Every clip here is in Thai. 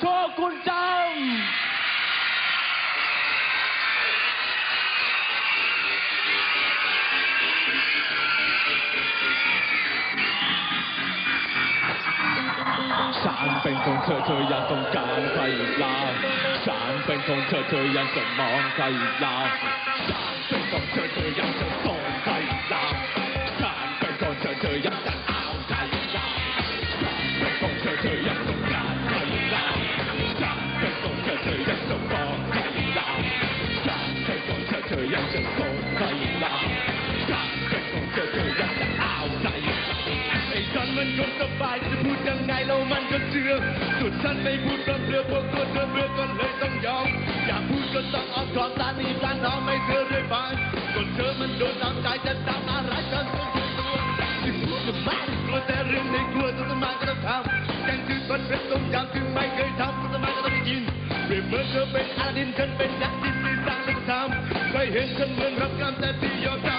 โชกุนจังฉันเป็นของเธอเธอยังต้องการใครอีกล่ะฉันเป็นของเธอเธอยังจะมองใครอีกล่ะฉันเป็นของเธอเธอยังจะส่งใครอีกล่ะฉันเป็นของเธอเธอยัง ยังไงแล้วมันก็เชื่อสุดฉันไม่พูดกับเรือพวกตัวเธอเรือก็เลยต้องยอมอยากพูดก็ต้องเอากรอบตานีตาน้องไม่เธอเรื่อยไปก็เธอมันโดนตามใจจะตามอะไรกันก็คือตัวที่พูดกับบ้านกลัวแต่เรื่องในกลัวต้องมาก็ต้องทำยังคือคนเป็นต้มยำถึงไม่เคยทำต้องมาก็ต้องได้กินเปรียบเหมือนเธอเป็นอาดินฉันเป็นยักษ์ที่มีสร้างแล้วก็ทำเคยเห็นฉันเหมือนรับกรรมแต่ที่ยอมทำ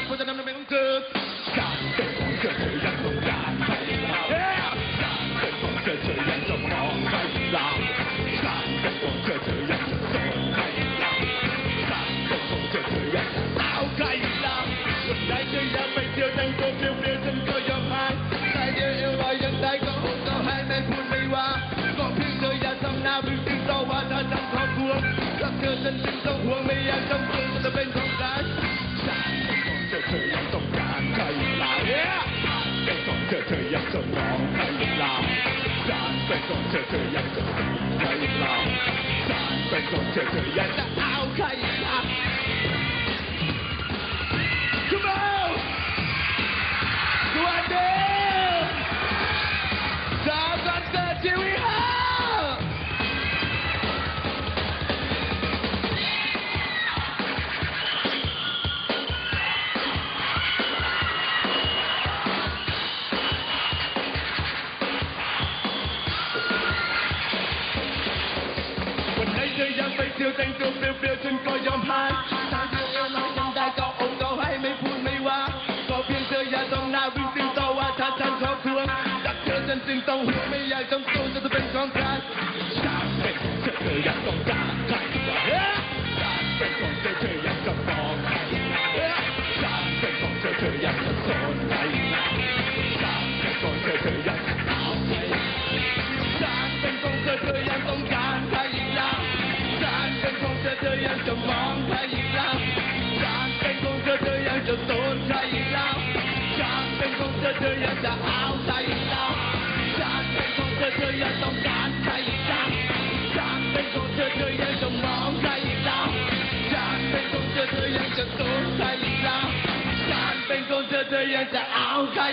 ฉันเป็นของเธอเธอยังจะ อยังไปเที่ยวแต่งตัวเปรี้ยวๆฉันก็ยอมพานถ้าเธอเอาเรายังได้ก็อกก็ให้ไม่พูดไม่ว่าก็เพียงเธออย่าต้องหน้าวิ่งสิ่งต่อว่าถ้าฉันขอบควรจากเธอฉันจึงต้องห่วงไม่อยากต้องสู้จะเป็นของใครอยากเป็นเธออยากต้องการ จะโดนใคร